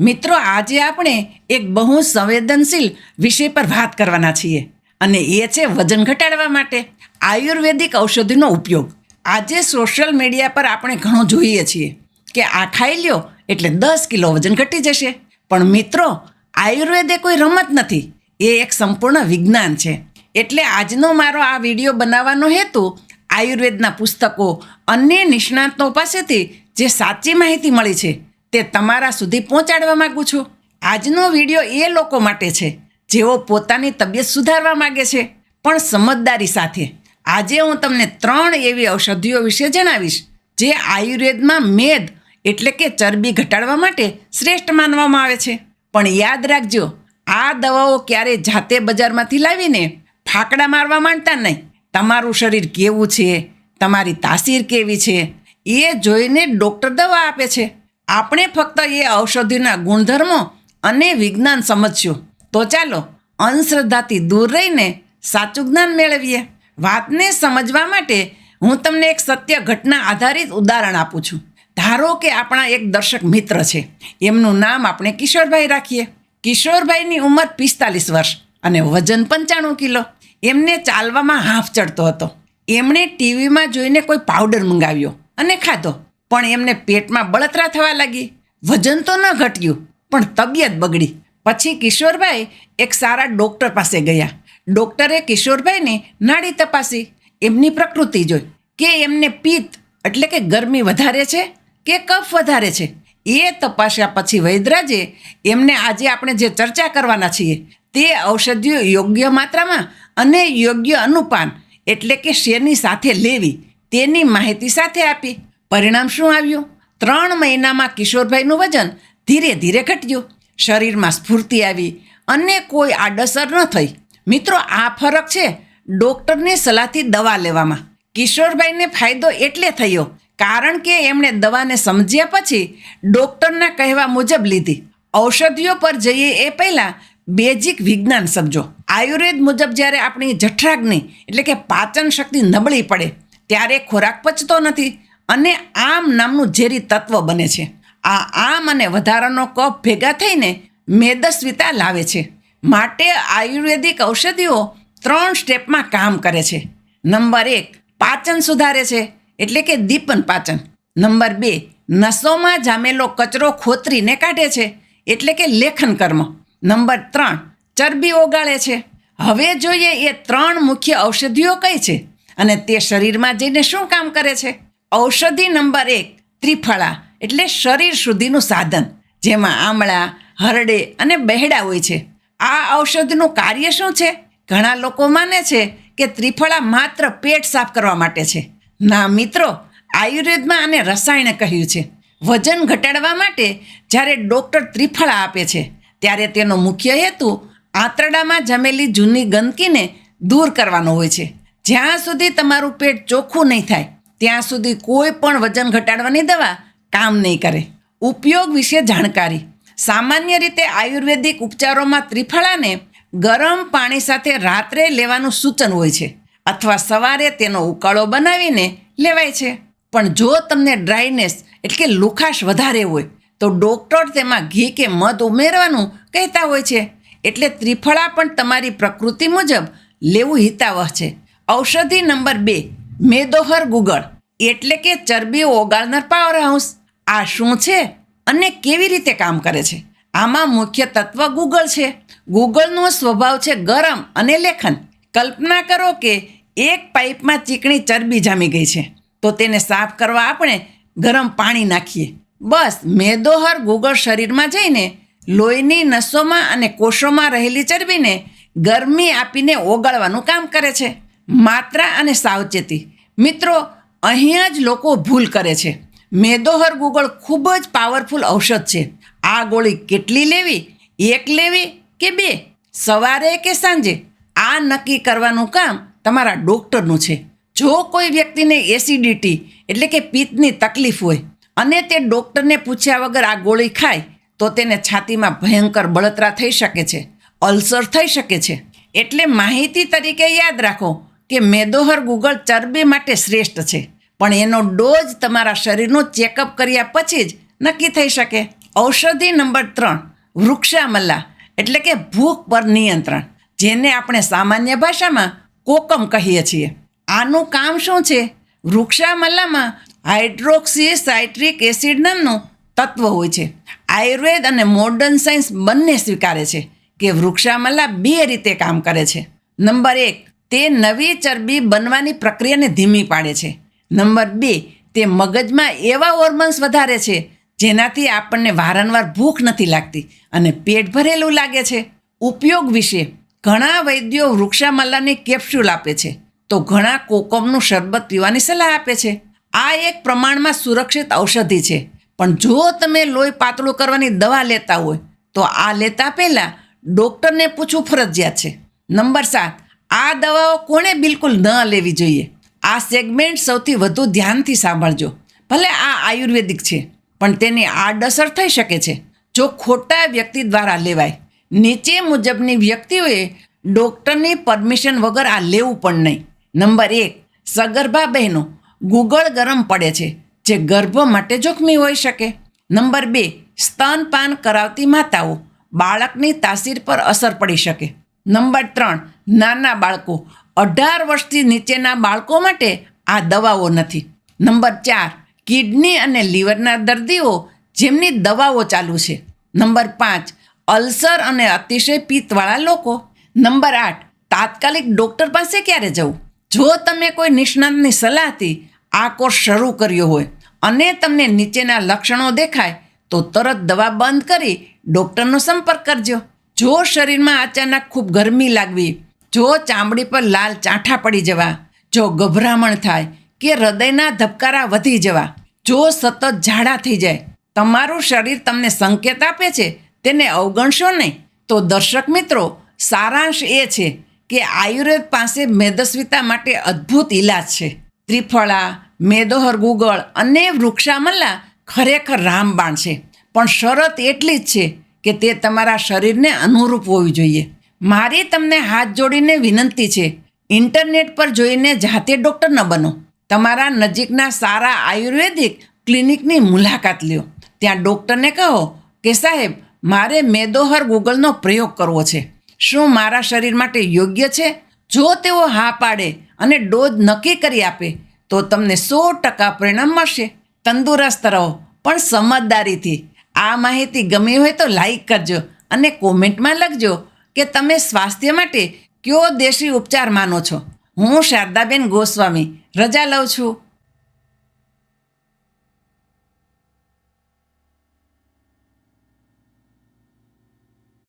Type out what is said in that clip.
મિત્રો, આજે આપણે એક બહુ સંવેદનશીલ વિષય પર વાત કરવાના છીએ અને એ છે વજન ઘટાડવા માટે આયુર્વેદિક ઔષધિનો ઉપયોગ. આજે સોશિયલ મીડિયા પર આપણે ઘણું જોઈએ છીએ કે આ ખાઈ લ્યો એટલે દસ કિલો વજન ઘટી જશે. પણ મિત્રો, આયુર્વેદ એ કોઈ રમત નથી. એ એક સંપૂર્ણ વિજ્ઞાન છે. એટલે આજનો મારો આ વીડિયો બનાવવાનો હેતુ આયુર્વેદના પુસ્તકો અન્ય નિષ્ણાતો પાસેથી જે સાચી માહિતી મળી છે તે તમારા સુધી પહોંચાડવા માગું છું. આજનો વીડિયો એ લોકો માટે છે, જેઓ પોતાની તબિયત સુધારવા માગે છે. પણ સમજદારી સાથે, આજે હું તમને ત્રણ એવી ઔષધિઓ વિશે જણાવીશ, જે આયુર્વેદમાં મેદ એટલે કે ચરબી ઘટાડવા માટે શ્રેષ્ઠ માનવામાં આવે છે. પણ યાદ રાખજો, આ દવાઓ ક્યારે જાતે બજારમાંથી લાવીને ફાકડા મારવા માંડતા નહીં. તમારું શરીર કેવું છે, તમારી તાસીર કેવી છે, એ જોઈને ડૉક્ટર દવા આપે છે. આપણે ફક્ત એ ઔષધિના ગુણધર્મો અને વિજ્ઞાન સમજશું. તો ચાલો અંધશ્રદ્ધાથી દૂર રહીને સાચું જ્ઞાન મેળવીએ. વાતને સમજવા માટે હું તમને એક સત્ય ઘટના આધારિત ઉદાહરણ આપું છું. ધારો કે આપણા એક દર્શક મિત્ર છે. એમનું નામ આપણે કિશોરભાઈ રાખીએ. કિશોરભાઈની ઉંમર પિસ્તાલીસ વર્ષ અને વજન પંચાણું કિલો. એમને ચાલવામાં હાફ ચડતો હતો. એમણે ટીવીમાં જોઈને કોઈ પાવડર મંગાવ્યો અને ખાધો. પણ એમને પેટમાં બળતરા થવા લાગી. વજન તો ન ઘટ્યું, પણ તબિયત બગડી. પછી કિશોરભાઈ એક સારા ડૉક્ટર પાસે ગયા. ડૉક્ટરે કિશોરભાઈને નાડી તપાસી. એમની પ્રકૃતિ જોઈ કે એમને પિત્ત એટલે કે ગરમી વધારે છે કે કફ વધારે છે એ તપાસ્યા પછી વૈદરાજે એમને આજે આપણે જે ચર્ચા કરવાના છીએ તે ઔષધિઓ યોગ્ય માત્રામાં અને યોગ્ય અનુપાન એટલે કે શેરની સાથે લેવી તેની માહિતી સાથે આપી. પરિણામ શું આવ્યું? ત્રણ મહિનામાં કિશોરભાઈનું વજન ધીરે ધીરે ઘટ્યું. શરીરમાં સ્ફૂર્તિ આવી અને કોઈ આડઅસર ન થઈ. મિત્રો, આ ફરક છે ડૉક્ટરની સલાહથી દવા લેવામાં. કિશોરભાઈને ફાયદો એટલે થયો કારણ કે એમણે દવાને સમજ્યા પછી ડૉક્ટરના કહેવા મુજબ લીધી. ઔષધિઓ પર જઈએ એ પહેલાં બેઝિક વિજ્ઞાન સમજો. આયુર્વેદ મુજબ જ્યારે આપણી જઠરાગ્નિ એટલે કે પાચન શક્તિ નબળી પડે, ત્યારે ખોરાક પચતો નથી. અને આમ નામનું ઝેરી તત્વ બને છે. આ આમ અને વધારાનો કફ ભેગા થઈને મેદસ્વિતા લાવે છે. માટે આયુર્વેદિક ઔષધિઓ ત્રણ સ્ટેપમાં કામ કરે છે. નંબર એક, પાચન સુધારે છે, એટલે કે દીપન પાચન. નંબર બે, નસોમાં જામેલો કચરો ખોતરીને કાઢે છે, એટલે કે લેખન કર્મ. નંબર ત્રણ, ચરબી ઓગાળે છે. હવે જોઈએ એ ત્રણ મુખ્ય ઔષધિઓ કઈ છે અને તે શરીરમાં જઈને શું કામ કરે છે? ઔષધિ નંબર એક, ત્રિફળા, એટલે શરીર શુદ્ધિનું સાધન, જેમાં આમળા, હરડે અને બહેડા હોય છે. આ ઔષધિનું કાર્ય શું છે? ઘણા લોકો માને છે કે ત્રિફળા માત્ર પેટ સાફ કરવા માટે છે. ના, મિત્રો, આયુર્વેદમાં આને રસાયણ કહ્યું છે. વજન ઘટાડવા માટે જ્યારે ડૉક્ટર ત્રિફળા આપે છે, ત્યારે તેનો મુખ્ય હેતુ આંતરડામાં જમેલી જૂની ગંદકીને દૂર કરવાનો હોય છે. જ્યાં સુધી તમારું પેટ ચોખ્ખું નહીં થાય ત્યાં સુધી કોઈ પણ વજન ઘટાડવાની દવા કામ નહીં કરે. ઉપયોગ વિશે જાણકારી. સામાન્ય રીતે આયુર્વેદિક ઉપચારોમાં ત્રિફળાને ગરમ પાણી સાથે રાત્રે લેવાનું સૂચન હોય છે અથવા સવારે તેનો ઉકાળો બનાવીને લેવાય છે. પણ જો તમને ડ્રાયનેસ એટલે લુખાશ વધારે હોય, તો ડૉક્ટર તેમાં ઘી કે મધ ઉમેરવાનું કહેતા હોય છે. એટલે ત્રિફળા પણ તમારી પ્રકૃતિ મુજબ લેવું હિતાવહ છે. ઔષધિ નંબર બે મેદોહર ગુગળ, એટલે કે ચરબી ઓગાળનાર પાવર હાઉસ આ શું છે અને કેવી રીતે કામ કરે છે? આમાં મુખ્ય તત્વ ગૂગળ છે. ગૂગળનો સ્વભાવ છે ગરમ અને લેખન. કલ્પના કરો કે એક પાઇપમાં ચીકણી ચરબી જામી ગઈ છે. તો તેને સાફ કરવા આપણે ગરમ પાણી નાખીએ. બસ, મેદોહર ગૂગળ શરીરમાં જઈને લોહીની નસોમાં અને કોષોમાં રહેલી ચરબીને ગરમી આપીને ઓગાળવાનું કામ કરે છે. માત્રા અને સાવચેતી. મિત્રો, અહીંયા જ લોકો ભૂલ કરે છે. મેદોહર ગુગળ ખૂબ જ પાવરફુલ ઔષધ છે. આ ગોળી કેટલી લેવી? એક લેવી કે બે? સવારે કે સાંજે? આ નક્કી કરવાનું કામ તમારા ડૉક્ટરનું છે. જો કોઈ વ્યક્તિને એસિડિટી એટલે કે પિત્તની તકલીફ હોય અને તે ડૉક્ટરને પૂછ્યા વગર આ ગોળી ખાય, તો તેને છાતીમાં ભયંકર બળતરા થઈ શકે છે, અલ્સર થઈ શકે છે. એટલે માહિતી તરીકે યાદ રાખો કે મેદોહર ગુગળ ચરબી માટે શ્રેષ્ઠ છે. પણ એનો ડોઝ તમારા શરીરનું ચેકઅપ કર્યા પછી જ નક્કી થઈ શકે. ઔષધિ નંબર ત્રણ વૃક્ષામલ્લા એટલે કે ભૂખ પર નિયંત્રણ, જેને આપણે સામાન્ય ભાષામાં કોકમ કહીએ છીએ. આનું કામ શું છે? વૃક્ષામલ્લામાં હાઇડ્રોક્સી સાઇટ્રિક એસિડ નામનું તત્વ હોય છે. આયુર્વેદ અને મોડર્ન સાયન્સ બંને સ્વીકારે છે કે વૃક્ષામલ્લા બે રીતે કામ કરે છે. નંબર એક તે નવી ચરબી બનવાની પ્રક્રિયાને ધીમી પાડે છે. નંબર બે, તે મગજમાં એવા હોર્મોન્સ વધારે છે જેનાથી આપણને વારંવાર ભૂખ નથી લાગતી અને પેટ ભરેલું લાગે છે. ઉપયોગ વિશે ઘણા વૈદ્યો વૃક્ષામલ્લાની કેપ્સ્યુલ આપે છે. તો ઘણા કોકમનું શરબત પીવાની સલાહ આપે છે. આ એક પ્રમાણમાં સુરક્ષિત ઔષધિ છે. પણ જો તમે લોહી પાતળું કરવાની દવા લેતા હોય, તો આ લેતા પહેલાં ડૉક્ટરને પૂછવું ફરજિયાત છે. નંબર સાત આ દવાઓ કોણે બિલકુલ ન લેવી જોઈએ? આ સેગમેન્ટ સૌથી વધુ ધ્યાનથી સાંભળજો. ભલે આ આયુર્વેદિક છે, પણ તેની આડઅસર થઈ શકે છે. જો ખોટા વ્યક્તિ દ્વારા લેવાય. નીચે મુજબની વ્યક્તિઓએ ડૉક્ટરની પરમિશન વગર આ લેવું પણ નહીં. નંબર એક સગર્ભા બહેનો ગુગળ ગરમ પડે છે, જે ગર્ભ માટે જોખમી હોઈ શકે. નંબર બે, સ્તનપાન કરાવતી માતાઓ બાળકની તાસીર પર અસર પડી શકે. નંબર ત્રણ, નાના બાળકો. અઢાર વર્ષથી નીચેના બાળકો માટે આ દવાઓ નથી. નંબર ચાર, કિડની અને લીવરના દર્દીઓ જેમની દવાઓ ચાલુ છે. નંબર પાંચ, અલ્સર અને અતિશય પિત્તવાળા લોકો. નંબર આઠ, તાત્કાલિક ડૉક્ટર પાસે ક્યારે જવું? જો તમે કોઈ નિષ્ણાતની સલાહથી આ કોર્સ શરૂ કર્યો હોય અને તમને નીચેના લક્ષણો દેખાય, તો તરત દવા બંધ કરી ડૉક્ટરનો સંપર્ક કરજો. જો શરીરમાં અચાનક ખૂબ ગરમી લાગવી, જો ચામડી પર લાલ ચાંઠા પડી જવા, જો ગભરામણ થાય કે હૃદયના ધબકારા વધી જવા, જો સતત ઝાડા થઈ જાય, તમારું શરીર તમને સંકેત આપે છે? તેને અવગણશો નહીં? તો દર્શક મિત્રો, સારાંશ એ છે કે આયુર્વેદ પાસે મેદસ્વીતા માટે અદ્ભુત ઈલાજ છે. ત્રિફળા, મેદોહર ગુગળ અને વૃક્ષામલ્લા ખરેખર રામબાણ છે. પણ શરત એટલી જ છે કે તે તમારા શરીરને અનુરૂપ હોવી જોઈએ. મારી તમને હાથ જોડીને વિનંતી છે, ઇન્ટરનેટ પર જોઈને જાતે ડૉક્ટર ન બનો. તમારા નજીકના સારા આયુર્વેદિક ક્લિનિકની મુલાકાત લ્યો. ત્યાં ડૉક્ટરને કહો કે સાહેબ, મારે મેદોહર ગૂગલનો પ્રયોગ કરવો છે. શું મારા શરીર માટે યોગ્ય છે? જો તેઓ હા પાડે અને ડોઝ નક્કી કરી આપે, તો તમને સો ટકા પરિણામ મળશે. તંદુરસ્ત રહો, પણ સમજદારીથી. આ માહિતી ગમી હોય તો લાઈક કરજો અને કોમેન્ટમાં લખજો કે તમે સ્વાસ્થ્ય માટે કયો દેશી ઉપચાર માનો છો. હું શારદાબેન ગોસ્વામી, રજા લઉં છું.